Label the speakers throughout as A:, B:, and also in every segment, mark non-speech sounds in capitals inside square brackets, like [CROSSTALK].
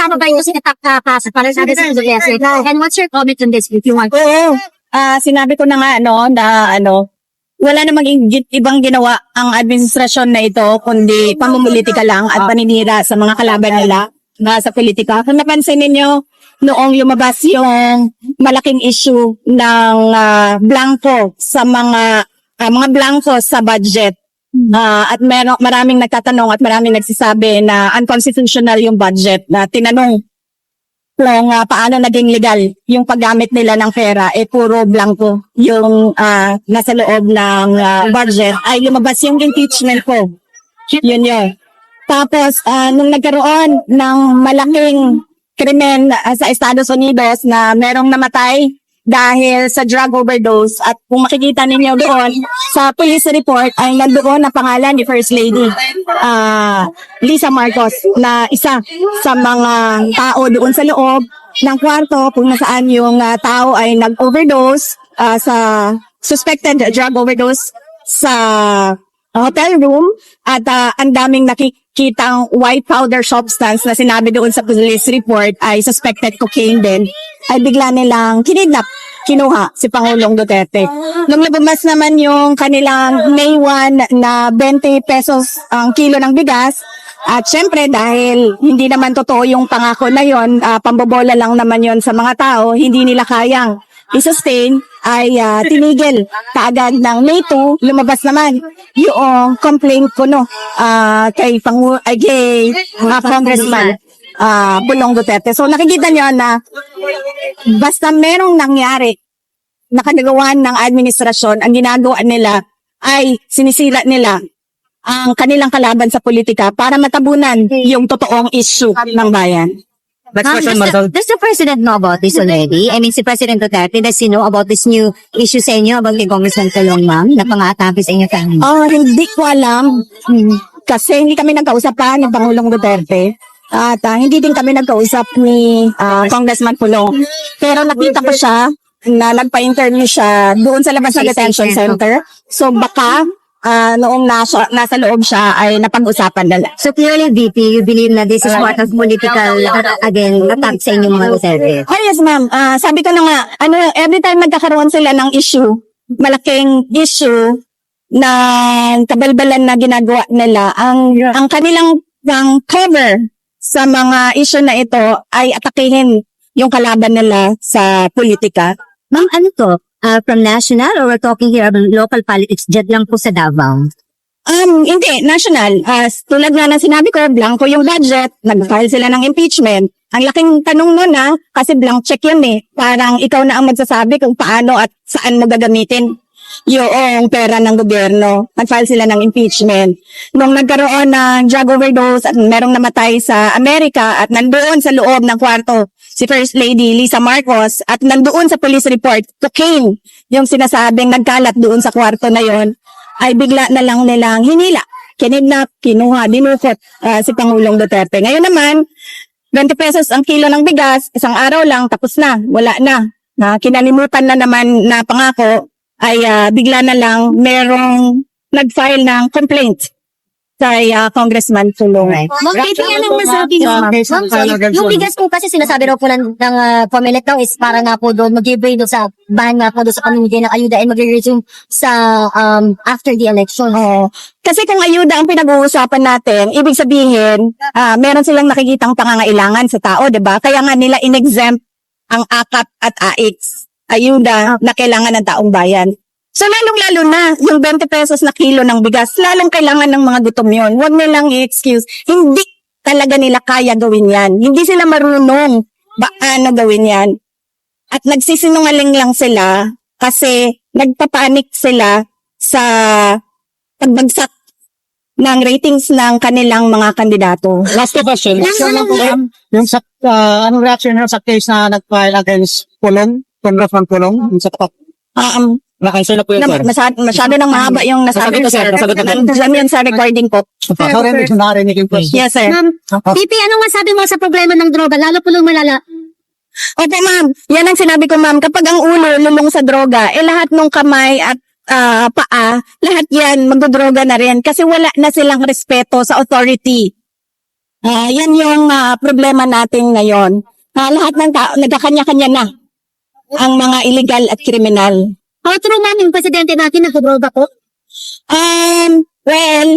A: Kasama ba yung sinatak ka pa sa para sabi sa Duterte? And what's your comment on this if you want?
B: Oo. Ah, sinabi ko na nga ano na ano wala namang i- ibang ginawa ang administrasyon na ito kundi pamumulitika lang at paninira sa mga kalaban nila na sa politika. Kung napansin ninyo, noong lumabas yung malaking issue ng ah, blanco sa mga ah, mga blanco sa budget. Ah, at meron maraming nagtatanong at maraming nagsasabi na unconstitutional yung budget na tinanong kung ah, paano naging legal yung paggamit nila ng pera eh puro blanco yung ah, nasa loob ng ah, budget ay lumabas yung impeachment ko. Yun yun. Tapos ah, nung nagkaroon ng malaking krimen ah, sa Estados Unidos na merong namatay dahil sa drug overdose at kung makikita ninyo doon sa police report ay nandoon ang pangalan ni First Lady ah, Lisa Marcos na isa sa mga tao doon sa loob ng kwarto kung nasaan yung ah, tao ay nag-overdose ah, sa suspected drug overdose sa hotel room at ah, ang daming nakikitang white powder substance na sinabi doon sa police report ay suspected cocaine din ay bigla nilang kinidnap kinuha si Pangulong Duterte. Nung lumabas naman yung kanilang May 1 na 20 pesos ang kilo ng bigas, at syempre dahil hindi naman totoo yung pangako na yon, ah, pambobola lang naman yon sa mga tao, hindi nila kayang i-sustain, ay ah, tinigil kaagad ng May 2, lumabas naman yung complaint ko no, ah, kay, Pangu ay, mga congressman ah Bulong Duterte. So nakikita niyo na basta merong nangyari na kanagawan ng administrasyon, ang ginagawa nila ay sinisila nila ang kanilang kalaban sa politika para matabunan yung totoong issue ng bayan.
C: Next
A: Ma'am,
C: question,
A: does, the, does the President know about this already? I mean, si President Duterte, does he know about this new issue sa inyo about kay Congressman Talong, ma'am, na pang-atake sa inyo family?
B: Oh, hindi ko alam. Hmm, Kasi hindi kami nagkausap pa ni Pangulong Duterte. At ah, hindi din kami nagkausap ni ah, Congressman Pulong. Pero nakita ko siya na nagpa-interview siya doon sa labas ng detention center. So baka ah, noong nasa, nasa loob siya ay napag-usapan nila.
A: So clearly, VP, you believe na this is part of political, again, attack sa inyong mga Duterte?
B: Oh yes ma'am, Ah, sabi ko na nga, ano, every time nagkakaroon sila ng issue, malaking issue na kabalbalan na ginagawa nila, ang ang kanilang ang cover sa mga issue na ito ay atakihin yung kalaban nila sa politika.
A: Ma'am, ano to? Uh, from national or we're talking here about local politics dyan lang po sa Davao?
B: Um, hindi, national. As tulad nga ng sinabi ko, blanco yung budget, nag-file sila ng impeachment. Ang laking tanong nun na, kasi blank check yun eh. Parang ikaw na ang magsasabi kung paano at saan mo gagamitin yung pera ng gobyerno. Nag-file sila ng impeachment. Nung nagkaroon ng drug overdose at merong namatay sa Amerika at nandoon sa loob ng kwarto si First Lady Lisa Marcos at nandoon sa police report, cocaine, yung sinasabing nagkalat doon sa kwarto na yon ay bigla na lang nilang hinila, kinidnap, kinuha, dinukot ah, si Pangulong Duterte. Ngayon naman, 20 pesos ang kilo ng bigas, isang araw lang, tapos na, wala na. Na kinalimutan na naman na pangako, ay ah, bigla na lang merong nag-file ng complaint kay ah, Congressman Tulong.
A: Ma'am, Pipi, anong masabi niyo?
C: Ah,
A: Ma'am,
C: okay,
A: so,
C: so,
A: yung bigas po kasi sinasabi raw po ng, ng uh, Comelec daw is para nga po doon mag-give doon sa bahan nga po doon sa pamimigay ng ayuda and mag-resume sa um, after the election.
B: Oo. Kasi kung ayuda ang pinag-uusapan natin, ibig sabihin, ah, meron silang nakikitang pangangailangan sa tao, 'di ba? Kaya nga nila in-exempt ang AKAP at AIX, ayuda na kailangan ng taong bayan. So lalong-lalo na yung 20 pesos na kilo ng bigas, lalong kailangan ng mga gutom yun. Huwag nilang i-excuse. Hindi talaga nila kaya gawin yan. Hindi sila marunong paano gawin yan. At nagsisinungaling lang sila kasi nagpapanik sila sa pagbagsak ng ratings ng kanilang mga kandidato.
C: Last question. Lang po, ma'am. Yung sa, ah, anong reaction nyo sa case na nag-file against Pulong, Congressman Pulong, yung sa top?
B: Um,
C: Naka-answer na po yun, sir.
B: masyado, masyado nang mahaba yung nasabi
C: Nasagot
B: ko,
C: na, sir.
B: sir.
C: Nasagot na.
B: Nandiyan yun sa recording po.
C: Sorry, medyo narinig yung question.
B: Yes, sir.
A: Ma'am, Pipi, anong masabi mo sa problema ng droga? Lalo po lang malala.
B: Opo, ma'am. Yan ang sinabi ko, ma'am. Kapag ang ulo lulong sa droga, eh lahat ng kamay at ah, paa, lahat yan magdodroga na rin kasi wala na silang respeto sa authority. Ah, yan yung ah, problema natin ngayon. Ah, lahat ng tao, nagkakanya-kanya na ang mga illegal at kriminal.
A: How true ma'am yung presidente natin nag-abroad ako?
B: Um, well,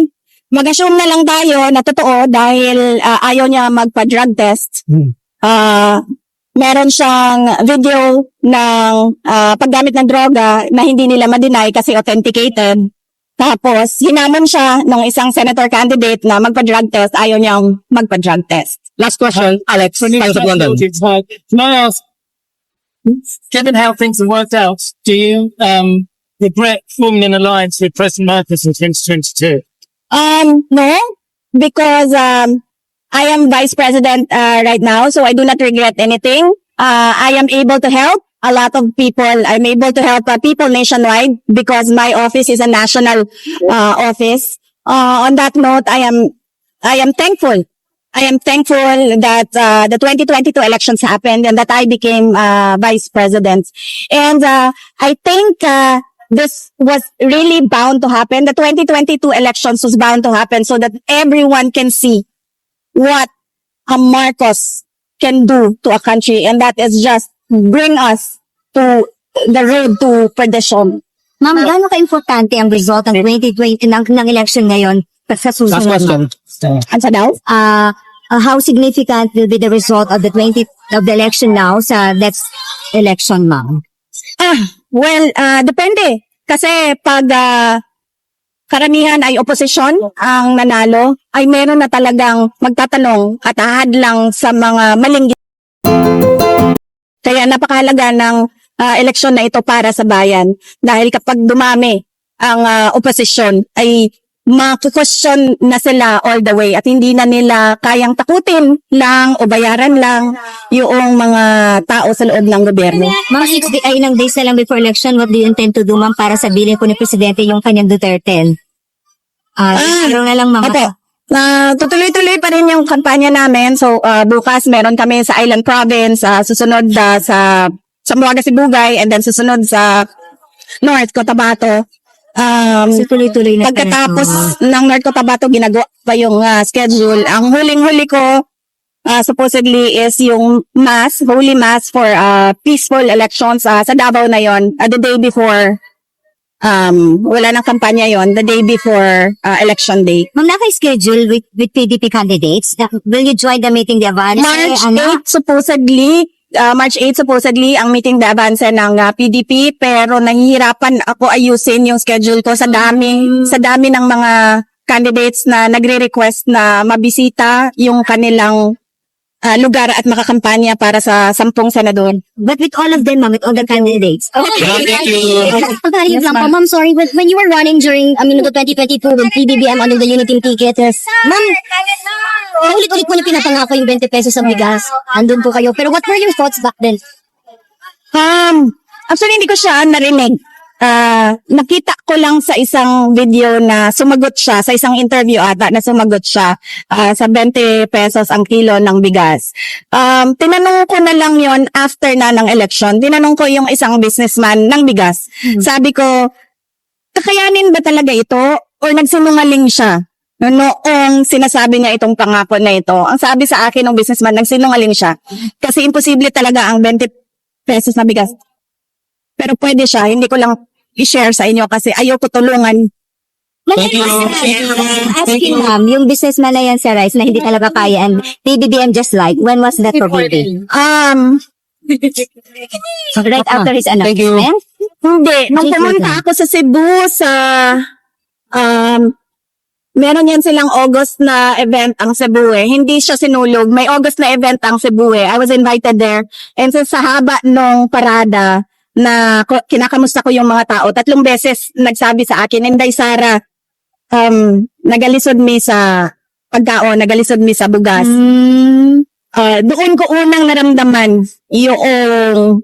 B: mag-assume na lang tayo na totoo dahil ah, ayaw niya magpa-drug test.
C: Hmm.
B: Ah, meron siyang video ng ah, paggamit ng droga na hindi nila ma-deny kasi authenticated. Tapos, hinamon siya ng isang senator candidate na magpa-drug test, ayaw niyang magpa-drug test.
D: Last question, Alex. Times of London.
C: Can I ask, given how things have worked out, do you um, regret forming an alliance with President Marcos in 2022?
B: Um, no, because um, I am vice president uh, right now, so I do not regret anything. Uh, I am able to help a lot of people. I'm able to help uh, people nationwide because my office is a national uh, office. Uh, on that note, I am I am thankful. I am thankful that uh, the 2022 elections happened and that I became uh, vice president. And uh, I think uh, this was really bound to happen. The 2022 elections was bound to happen so that everyone can see what a Marcos can do to a country. And that is just bring us to the road to perdition.
A: Ma'am, gaano ka-importante ang result ng 2020 ng, ng election ngayon sa
D: Last
A: susunod?
D: question.
B: Ano sa daw?
A: Uh, uh, how significant will be the result of the 20 of the election now sa next election, ma'am?
B: Ah, well, ah, depende. Kasi pag ah, karamihan ay oposisyon ang nanalo, ay meron na talagang magtatanong at ahadlang sa mga maling Kaya napakahalaga ng ah, eleksyon na ito para sa bayan. Dahil kapag dumami ang ah, oposisyon, ay makukwestiyon na sila all the way at hindi na nila kayang takutin lang o bayaran lang yung mga tao sa loob ng gobyerno.
A: Ma'am, six day, ay ilang days na lang before election, what do you intend to do, ma'am, para sabihin ko ni Presidente yung kanyang Duterte? Ah,
B: Ah,
A: uh, na lang, ma'am.
B: Opo. Na tutuloy-tuloy pa rin yung kampanya namin. So ah, bukas meron kami sa Island Province, ah, susunod ah, sa sa Muaga Sibugay and then susunod sa North Cotabato. Um,
A: tuloy-tuloy na.
B: pagkatapos ng North Cotabato ginagawa pa yung ah, schedule. Ang huling-huli ko ah, supposedly is yung mass, holy mass for ah, peaceful elections ah, sa Davao na yon ah, the day before um wala nang kampanya yon the day before ah, election day.
A: Ma'am, naka-schedule with, with PDP candidates. Will you join the meeting, the advance?
B: March
A: ano?
B: 8 supposedly ah, March 8 supposedly ang meeting de avance ng ah, PDP pero nahihirapan ako ayusin yung schedule ko sa dami sa dami ng mga candidates na nagre-request na mabisita yung kanilang ah, lugar at makakampanya para sa sampung senador.
A: But with all of them, ma'am, with all the candidates. Okay.
D: Thank you.
A: Pagkahit lang po, ma'am, sorry, but when you were running during, I mean, the 2022 with PBBM under the Unity ticket, ma'am, ulit-ulit po niyo pinapangako yung 20 pesos sa bigas. Andun po kayo. Pero what were your thoughts back then?
B: Um, actually hindi ko siya narinig. Ah, nakita ko lang sa isang video na sumagot siya sa isang interview ata na sumagot siya ah, sa 20 pesos ang kilo ng bigas. Um, tinanong ko na lang yon after na ng election. Tinanong ko yung isang businessman ng bigas. Sabi ko, kakayanin ba talaga ito or nagsinungaling siya? No, Noong sinasabi niya itong pangako na ito, ang sabi sa akin ng businessman, nagsinungaling siya. Kasi imposible talaga ang 20 pesos na bigas. Pero pwede siya, hindi ko lang i-share sa inyo kasi ayoko tulungan.
D: Thank you.
A: Asking ma'am, yung businessman na yan sa Rice na hindi talaga kaya and PBBM just like, when was that for BB?
B: Um, [LAUGHS]
A: Right after his
D: Thank you.
A: announcement?
B: hindi. Nung
A: Thank you,
B: pumunta ako sa Cebu sa, um, meron yan silang August na event ang Cebu eh. Hindi siya sinulog. May August na event ang Cebu eh. I was invited there. And so, sa haba nung parada, na kinakamusta ko yung mga tao. Tatlong beses nagsabi sa akin, Inday Sara, um, nagalisod mi sa pagkaon, nagalisod mi sa bugas.
A: Mm,
B: Ah, doon ko unang naramdaman yung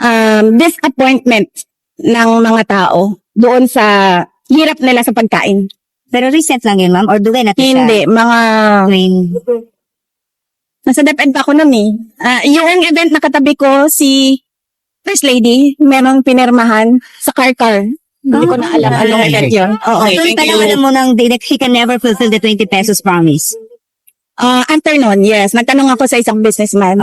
B: um, disappointment ng mga tao doon sa hirap nila sa pagkain.
A: pero recent lang yun, ma'am? Or duwe na to siya?
B: Hindi, mga
A: Train.
B: nasa DepEd pa ako noon eh. Ah, yung event na katabi ko si First Lady, merong pinirmahan sa car car. Hindi ko na alam anong event yun. Oo.
D: Okay,
A: So,
D: thank you.
A: alam mo nang that he can never fulfill the 20 pesos promise.
B: Ah, afternoon, yes. Nagtanong ako sa isang businessman.